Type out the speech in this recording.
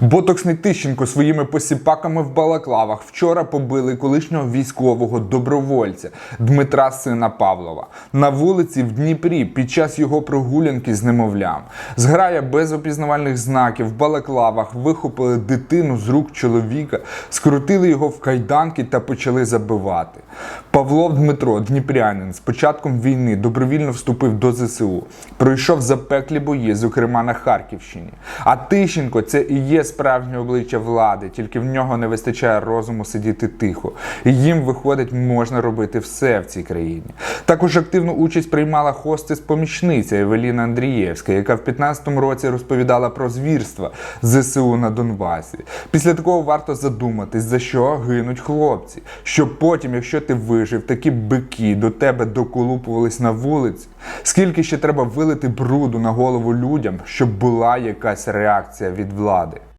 Ботоксний Тищенко своїми посіпаками в балаклавах вчора побили колишнього військового добровольця Дмитра сина Павлова на вулиці в Дніпрі під час його прогулянки з немовлям. Зграя без опізнавальних знаків в балаклавах вихопили дитину з рук чоловіка, скрутили його в кайданки та почали забивати. Павлов Дмитро, дніпрянин, з початком війни добровільно вступив до ЗСУ, пройшов запеклі бої, зокрема на Харківщині. А Тищенко це і є справжнє обличчя влади, тільки в нього не вистачає розуму сидіти тихо. Їм, виходить, можна робити все в цій країні. Також активну участь приймала хостес помічниця Евеліна Андрієвська, яка в 15-му році розповідала про звірства ЗСУ на Донбасі. Після такого варто задуматись, за що гинуть хлопці. Щоб потім, якщо ти вижив, такі бики до тебе доколупувались на вулиці. Скільки ще треба вилити бруду на голову людям, щоб була якась реакція від влади?